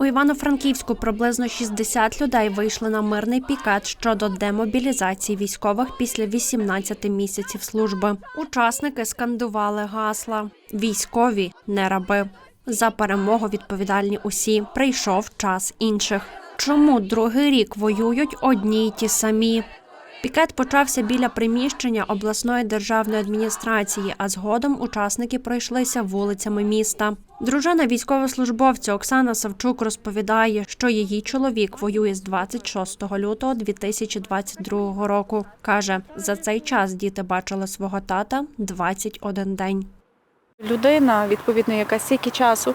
У Івано-Франківську приблизно 60 людей вийшли на мирний пікет щодо демобілізації військових після 18 місяців служби. Учасники скандували гасла: військові не раби. За перемогу відповідальні усі. Прийшов час інших. Чому другий рік воюють одні й ті самі? Пікет почався біля приміщення обласної державної адміністрації, а згодом учасники пройшлися вулицями міста. Дружина військовослужбовця Оксана Савчук розповідає, що її чоловік воює з 26 лютого 2022 року. каже, за цей час діти бачили свого тата 21 день. Людина, відповідно, яка стільки часу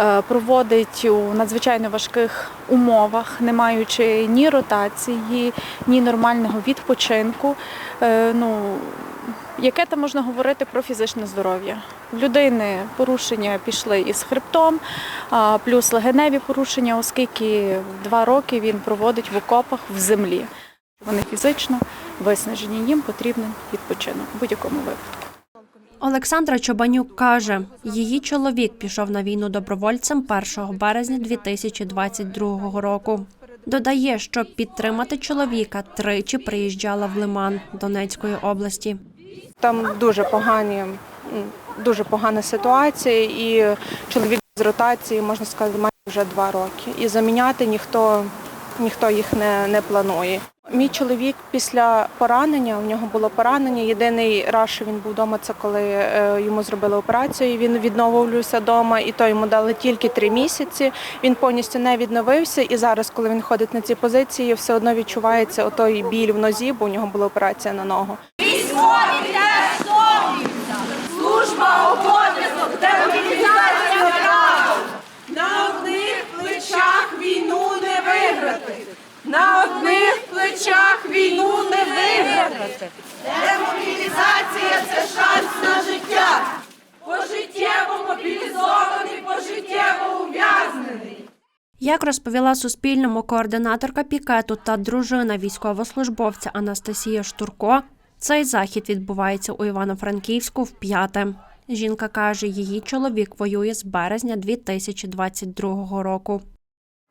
е, проводить у надзвичайно важких умовах, не маючи ні ротації, ні нормального відпочинку. Е, Ну, яке там можна говорити про фізичне здоров'я? В людини порушення пішли із хребтом, плюс легеневі порушення, оскільки два роки він проводить в окопах в землі. Вони фізично виснажені, їм потрібен відпочинок в будь-якому випадку. Олександра Чобанюк каже, її чоловік пішов на війну добровольцем 1 березня 2022 року. Додає, що підтримати чоловіка тричі приїжджала в Лиман Донецької області. Там дуже погані, дуже погана ситуація, і чоловік з ротації, можна сказати, має вже два роки. І заміняти ніхто, ніхто їх не, не планує. Мій чоловік після поранення, у нього було поранення. Єдиний раз, що він був вдома, це коли е, йому зробили операцію. Він відновлювався вдома, і то йому дали тільки три місяці. Він повністю не відновився. І зараз, коли він ходить на ці позиції, все одно відчувається отой біль в нозі, бо у нього була операція на ногу. Військові теж. Служба обов'язок, демобілізація право. На одних плечах війну не виграти. На одних плечах війну не виграти. Демобілізація це шанс на життя. Пожиттєво мобілізований, пожиттєво ув'язнений. Як розповіла Суспільному координаторка пікету та дружина військовослужбовця Анастасія Штурко, цей захід відбувається у Івано-Франківську вп'яте. Жінка каже, її чоловік воює з березня 2022 року.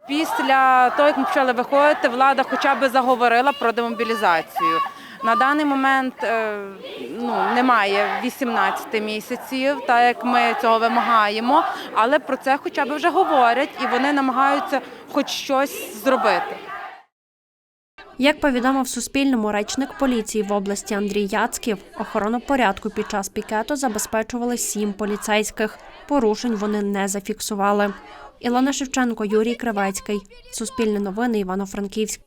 Після того, як ми почали виходити, влада хоча б заговорила про демобілізацію. На даний момент е, ну, немає 18 місяців, так як ми цього вимагаємо, але про це хоча б вже говорять і вони намагаються хоч щось зробити. Як повідомив Суспільному речник поліції в області Андрій Яцьків, охорону порядку під час пікету забезпечували сім поліцейських. Порушень вони не зафіксували. Ілона Шевченко, Юрій Кривецький. Суспільне новини Івано-Франківськ.